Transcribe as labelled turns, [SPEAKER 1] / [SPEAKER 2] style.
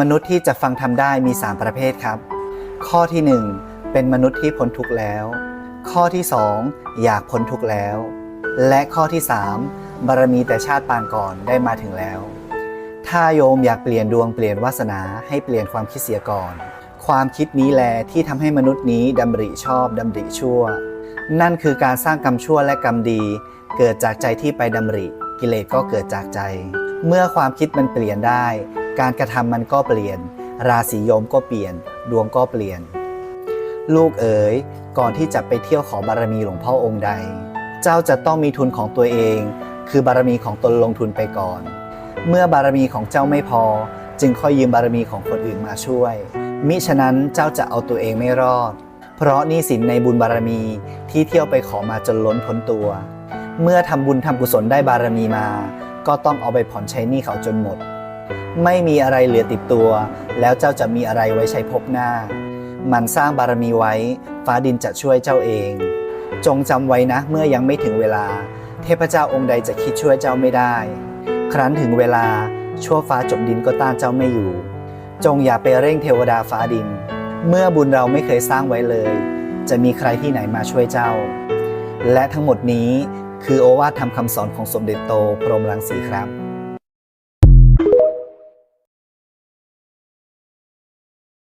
[SPEAKER 1] มนุษย์ที่จะฟังทำได้มี 3 ประเภทครับ ข้อที่ 1 เป็นมนุษย์ที่พ้นทุกข์แล้ว ข้อที่ 2 อยากพ้นทุกข์แล้ว และข้อที่ 3 บารมีแต่ชาติปางก่อนได้มาถึงแล้ว ถ้าโยมอยากเปลี่ยนดวงเปลี่ยนวาสนาให้เปลี่ยนความคิดเสียก่อน ความคิดนี้แลที่ทำให้มนุษย์นี้ดำริชอบดำริชั่ว นั่นคือการสร้างกรรมชั่วและกรรมดี เกิดจากใจที่ไปดำริ กิเลสก็เกิดจากใจ เมื่อความคิดมันเปลี่ยนได้ การกระทำมันก็เปลี่ยน ราศีโยมก็เปลี่ยน ดวงก็เปลี่ยน ลูกเอ๋ยก่อนที่จะไปเที่ยวขอบารมีหลวงพ่อองค์ใด เจ้าจะต้องมีทุนของตัวเอง คือบารมีของตนลงทุนไปก่อน เมื่อบารมีของเจ้าไม่พอ จึงค่อยยืมบารมีของคนอื่นมาช่วย มิฉะนั้นเจ้าจะเอาตัวเองไม่รอด เพราะนี่สินในบุญบารมีที่เที่ยวไปขอมาจนล้นพ้นตัว เมื่อทำบุญทำกุศลได้บารมีมา ก็ต้องเอาไปผ่อนใช้หนี้เขาจนหมด ไม่มีอะไรเหลือติดตัว แล้วเจ้าจะมีอะไรไว้ใช้พบหน้า มันสร้างบารมีไว้ ฟ้าดินจะช่วยเจ้าเอง จงจำไว้นะเมื่อยังไม่ถึงเวลา เทพเจ้าองค์ใดจะคิดช่วยเจ้าไม่ได้ ครั้นถึงเวลาชั่วฟ้าจบดินก็ต้านเจ้าไม่อยู่ จงอย่าไปเร่งเทวดาฟ้าดิน เมื่อบุญเราไม่เคยสร้างไว้เลย จะมีใครที่ไหนมาช่วยเจ้า และทั้งหมดนี้คือโอวาทธรรมคำสอนของสมเด็จโตพรหมรังสีครับ